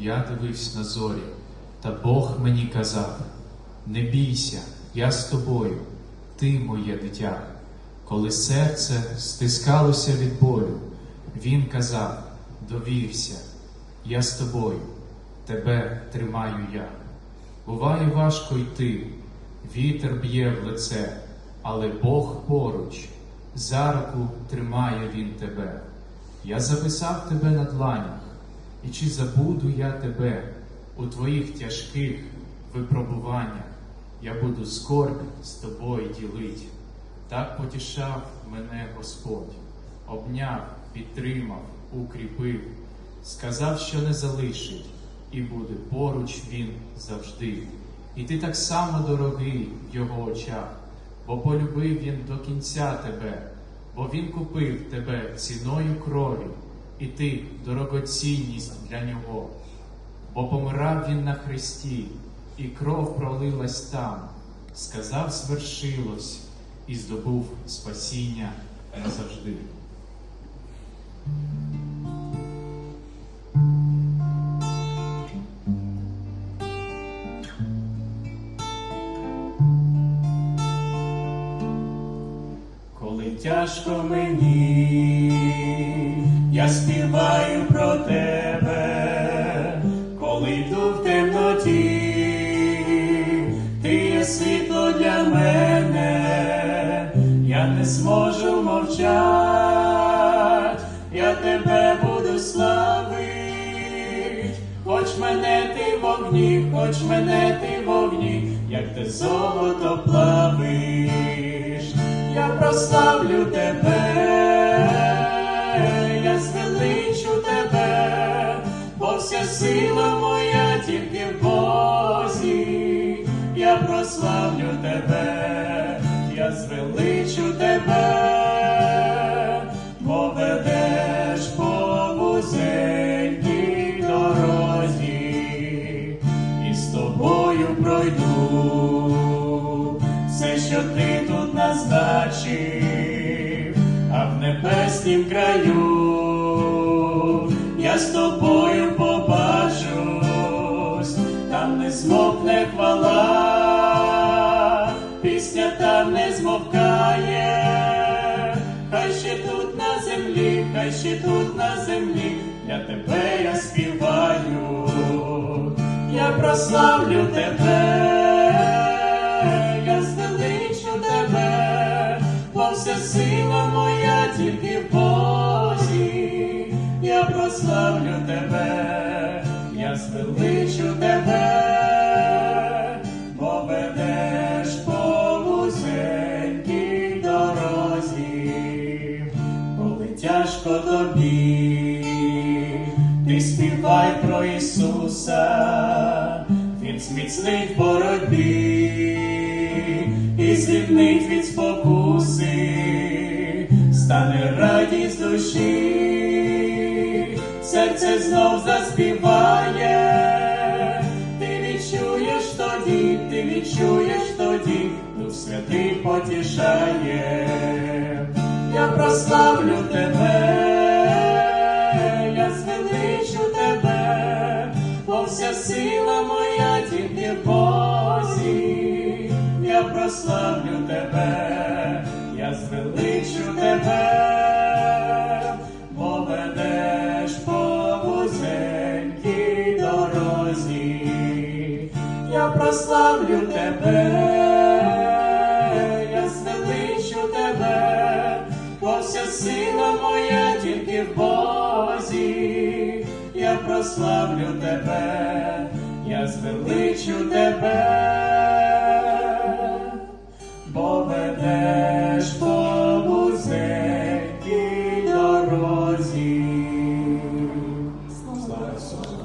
я дивився на зорі, та Бог мені казав: не бійся, я з тобою, ти моє дитя. Коли серце стискалося від болю, він казав: довівся, я з тобою, тебе тримаю я. Буває важко йти, вітер б'є в лице, але Бог поруч, за руку тримає він тебе. Я записав тебе на дланях, і чи забуду я тебе у твоїх тяжких випробуваннях? Я буду скорбь з тобою ділить. Так потішав мене Господь, обняв, підтримав, укріпив, сказав, що не залишить, і буде поруч він завжди. І ти так само дорогий в його очах, бо полюбив він до кінця тебе, бо він купив тебе ціною крові, і ти дорогоцінність для нього. Бо помирав він на хресті, і кров пролилась там, сказав, звершилось, і здобув спасіння назавжди. Коли тяжко мені, я співаю про тебе, коли йду в темноті, ти є світло для мене, я не зможу мовчать, я тебе буду славить, хоч мене ти вогні, хоч мене ти вогні, як те золото плавиш, я прославлю тебе, звеличу тебе, бо вся сила моя тільки в Бозі, я прославлю тебе, я звеличу тебе, бо по вузенькій дорозі, і з тобою пройду все, що ти тут назначив, а в небеснім краю з тобою побачусь, там не змовкне хвала, пісня там не змовкає, хай ще тут на землі, хай ще тут на землі, для тебе я співаю, я прославлю тебе я прославлю тебе, я звеличу тебе, бо ведеш по вузенькій дорозі, коли тяжко тобі, ти співай про Ісуса, Він зміцнить боротьбі і звільнить від спокуси, стане радість душі, серце знов заспіває, ти відчуєш тоді, ти відчуєш тоді, Дух святий потішає, я прославлю тебе, я звеличу тебе, бо вся сила моя тільки в Бозі, я прославлю тебе, я звеличу тебе, бо ведеш прославлю тебе, я звеличу тебе, бо вся сила моя тільки в Бозі, я прославлю тебе, я звеличу тебе,